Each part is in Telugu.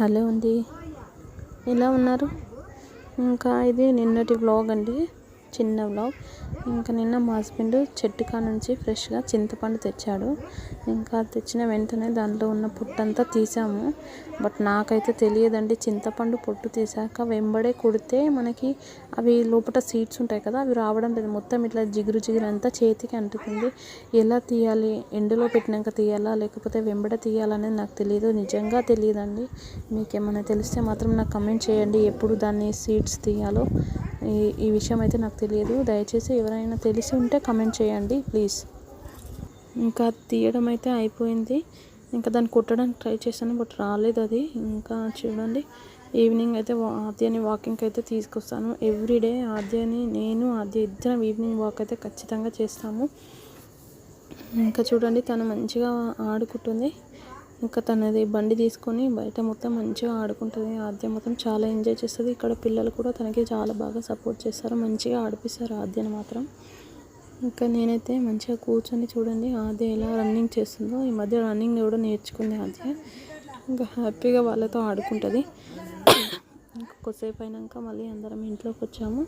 హలో అండి. ఎలా ఉన్నారు? ఇంకా ఇది నిన్నటి వ్లాగ్ అండి. చిన్న వ్లాగ్ ఇంకా నిన్న మా హస్బెండ్ చెట్టుకా నుంచి ఫ్రెష్గా చింతపండు తెచ్చాడు. ఇంకా తెచ్చిన వెంటనే దాంట్లో ఉన్న పొట్టంతా తీసాము. బట్ నాకైతే తెలియదండి చింతపండు పొట్టు తీసాక వెంబడే కుడితే మనకి అవి లోపల సీడ్స్ ఉంటాయి కదా అవి రావడం లేదు. మొత్తం ఇట్లా జిగురు జిగురు అంతా చేతికి అంటుతుంది ఎలా తీయాలి? ఎండలో పెట్టినాక తీయాలా? లేకపోతే వెంబడ తీయాలనేది నాకు తెలియదు నిజంగా తెలియదండి. మీకు ఏమైనా తెలిస్తే మాత్రం నాకు కమెంట్ చేయండి. ఎప్పుడు దాన్ని సీడ్స్ తీయాలో? ఈ ఈ విషయం అయితే నాకు తెలియదు. దయచేసి ఎవరైనా తెలిసి ఉంటే కమెంట్ చేయండి ప్లీజ్ ఇంకా తీయడం అయితే అయిపోయింది. ఇంకా దాన్ని కుట్టడానికి ట్రై చేశాను బట్ రాలేదు అది. ఇంకా చూడండి ఈవినింగ్ అయితే ఆద్యాన్ని వాకింగ్కి అయితే తీసుకొస్తాను. ఎవ్రీడే ఆద్యాని నేను ఆద్య ఇద్దరం ఈవినింగ్ వాక్ అయితే ఖచ్చితంగా చేస్తాము. ఇంకా చూడండి తను మంచిగా ఆడుకుంటుంది. ఇంకా తనది బండి తీసుకొని బయట మొత్తం మంచిగా ఆడుకుంటుంది. ఆద్య మొత్తం చాలా ఎంజాయ్ చేస్తుంది. ఇక్కడ పిల్లలు కూడా తనకి చాలా బాగా సపోర్ట్ చేస్తారు. మంచిగా ఆడిపిస్తారు ఆద్యను మాత్రం. ఇంకా నేనైతే మంచిగా కూర్చొని చూడండి ఆద్య ఎలా రన్నింగ్ చేస్తుందో. ఈ మధ్య రన్నింగ్ కూడా నేర్చుకుంది ఆద్య. ఇంకా హ్యాపీగా వాళ్ళతో ఆడుకుంటుంది. ఇంకా కొద్దిసేపు అయినాక మళ్ళీ అందరం ఇంట్లోకి వచ్చాము.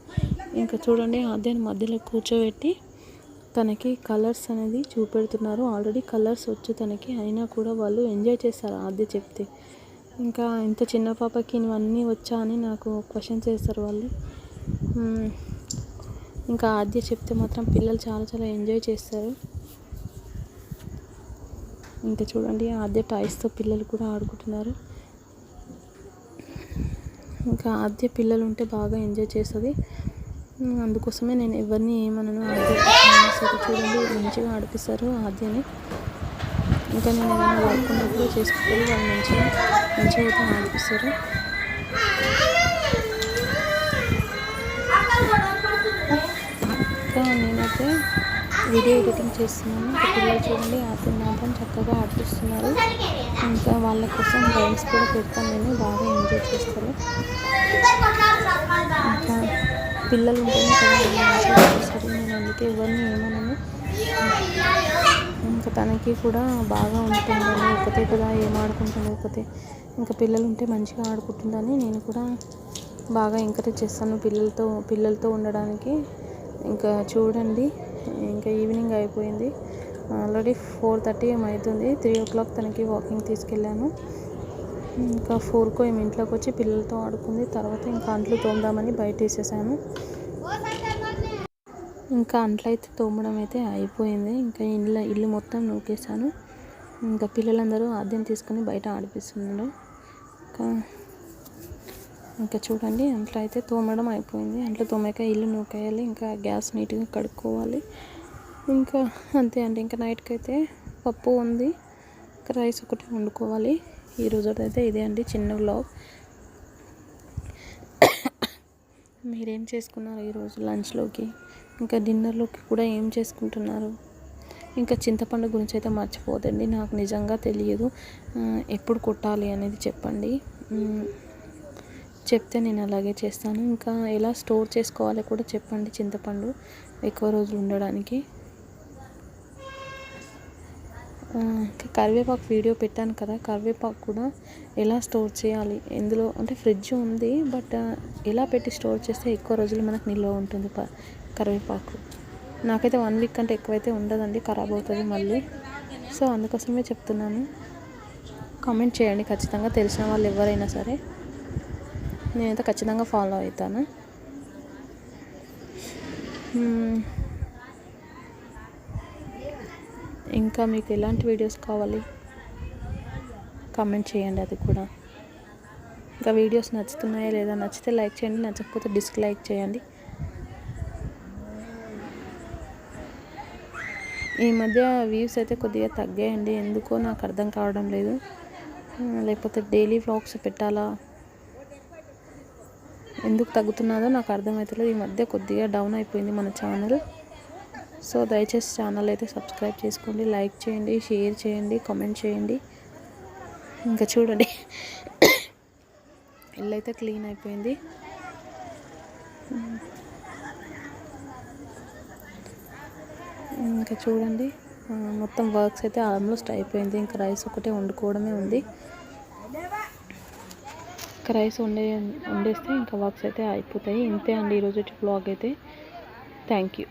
ఇంకా చూడండి ఆద్యని మధ్యలో కూర్చోబెట్టి తనకి కలర్స్ అనేది చూపెడుతున్నారు. ఆల్రెడీ కలర్స్ వచ్చు తనకి అయినా కూడా వాళ్ళు ఎంజాయ్ చేస్తారు ఆద్య చెప్తే. ఇంకా ఇంత చిన్న పాపకి ఇవన్నీ వచ్చా అని నాకు క్వశ్చన్స్ చేస్తారు వాళ్ళు. ఇంకా ఆద్య చెప్తే మాత్రం పిల్లలు చాలా చాలా ఎంజాయ్ చేస్తారు. ఇంకా చూడండి ఆద్య టాయ్స్తో పిల్లలు కూడా ఆడుకుంటున్నారు. ఇంకా ఆద్య పిల్లలు ఉంటే బాగా ఎంజాయ్ చేస్తుంది. అందుకోసమే నేను ఎవరిని ఏమనను ఆద్య చేశారు చూడండి మంచిగా ఆడిపిస్తారు ఆద్యని. ఇంకా నేను ఏమైనా వర్క్ ఉన్నప్పుడు చేసుకుంటారు వాళ్ళు మంచిగా మంచిగా అయితే ఆడిపిస్తారు. ఇంకా నేనైతే వీడియో ఎడిటింగ్ చేస్తున్నాను. పిల్లలు చూడండి ఆద్యం మాత్రం చక్కగా ఆడిపిస్తున్నారు. ఇంకా వాళ్ళ కోసం డ్రైన్స్ కూడా పెడతాను నేను బాగా ఎంజాయ్ చేస్తారు. ఇంకా పిల్లలు ఉంటేనే కదా సరే ఇవన్నీ అందుకే ఇంకా తనకి కూడా బాగా ఉంటుందని ఒకతే కదా ఏం ఆడుకుంటుంది ఒకతే ఇంకా పిల్లలు ఉంటే మంచిగా ఆడుకుంటుందని నేను కూడా బాగా ఎంకరేజ్ చేస్తాను పిల్లలతో పిల్లలతో ఉండడానికి. ఇంకా చూడండి ఇంకా ఈవినింగ్ అయిపోయింది. ఆల్రెడీ ఫోర్ థర్టీ ఏమవుతుంది త్రీ ఓ క్లాక్ తనకి వాకింగ్ తీసుకెళ్ళాను. ఇంకా ఫోర్కో ఏమి ఇంట్లోకి వచ్చి పిల్లలతో ఆడుకుంది తర్వాత ఇంకా అంట్లు తోమదామని బయట వేసేసాను ఇంకా అంట్లయితే తోమడం అయితే అయిపోయింది. ఇంకా ఇల్లు ఇల్లు మొత్తం నూకేసాను ఇంకా పిల్లలందరూ ఆద్యం తీసుకొని బయట ఆడిపిస్తున్నారు. ఇంకా ఇంకా చూడండి అంట్లో అయితే తోమడం అయిపోయింది. అంట్లో తోమాక ఇల్లు నూకేయాలి ఇంకా గ్యాస్ నీట్గా కడుక్కోవాలి. ఇంకా అంతే అండి ఇంకా నైట్కి అయితే పప్పు ఉంది ఇంకా రైస్ ఒకటి వండుకోవాలి. ఈ రోజు అయితే ఇదే అండి చిన్న వ్లాగ్. మీరేం చేసుకున్నారు ఈరోజు లంచ్లోకి? ఇంకా డిన్నర్లోకి కూడా ఏం చేసుకుంటున్నారు? ఇంకా చింతపండు గురించి అయితే మర్చిపోదండి నాకు నిజంగా తెలియదు. ఎప్పుడు కొట్టాలి అనేది చెప్పండి. చెప్తే నేను అలాగే చేస్తాను. ఇంకా ఎలా స్టోర్ చేసుకోవాలో కూడా చెప్పండి చింతపండు ఎక్కువ రోజులు ఉండడానికి. కరివేపాకు వీడియో పెట్టాను కదా. కరివేపాకు కూడా ఎలా స్టోర్ చేయాలి? ఎందులో అంటే ఫ్రిడ్జ్ ఉంది బట్ ఎలా పెట్టి స్టోర్ చేస్తే ఎక్కువ రోజులు మనకు నిల్వ ఉంటుంది కరివేపాకు. నాకైతే వన్ వీక్ కంటే ఎక్కువైతే ఉండదండి ఖరాబ్ అవుతుంది మళ్ళీ. సో అందుకోసమే చెప్తున్నాను. కామెంట్ చేయండి ఖచ్చితంగా తెలిసిన వాళ్ళు ఎవరైనా సరే. నేనైతే ఖచ్చితంగా ఫాలో అవుతాను. ఇంకా మీకు ఎలాంటి వీడియోస్ కావాలి? కామెంట్ చేయండి అది కూడా. ఇంకా వీడియోస్ నచ్చుతున్నాయా లేదా నచ్చితే లైక్ చేయండి నచ్చకపోతే డిస్లైక్ చేయండి. ఈ మధ్య వ్యూస్ అయితే కొద్దిగా తగ్గాయండి. ఎందుకో నాకు అర్థం కావడం లేదు. లేకపోతే డైలీ వ్లాగ్స్ పెట్టాలా? ఎందుకు తగ్గుతున్నదో నాకు అర్థమవుతలేదు ఈ మధ్య కొద్దిగా డౌన్ అయిపోయింది మన ఛానల్. సో దయచేసి ఛానల్ అయితే సబ్స్క్రైబ్ చేసుకోండి. లైక్ చేయండి షేర్ చేయండి కామెంట్ చేయండి. ఇంకా చూడండి. ఇల్లు అయితే క్లీన్ అయిపోయింది. ఇంకా చూడండి మొత్తం వర్క్స్ అయితే ఆల్మోస్ట్ అయిపోయింది. ఇంకా రైస్ ఒకటే వండుకోవడమే ఉంది. ఇంకా రైస్ వండే వండేస్తే ఇంకా వర్క్స్ అయితే అయిపోతాయి. ఇంతే అండి ఈరోజు బ్లాగ్ అయితే. Thank you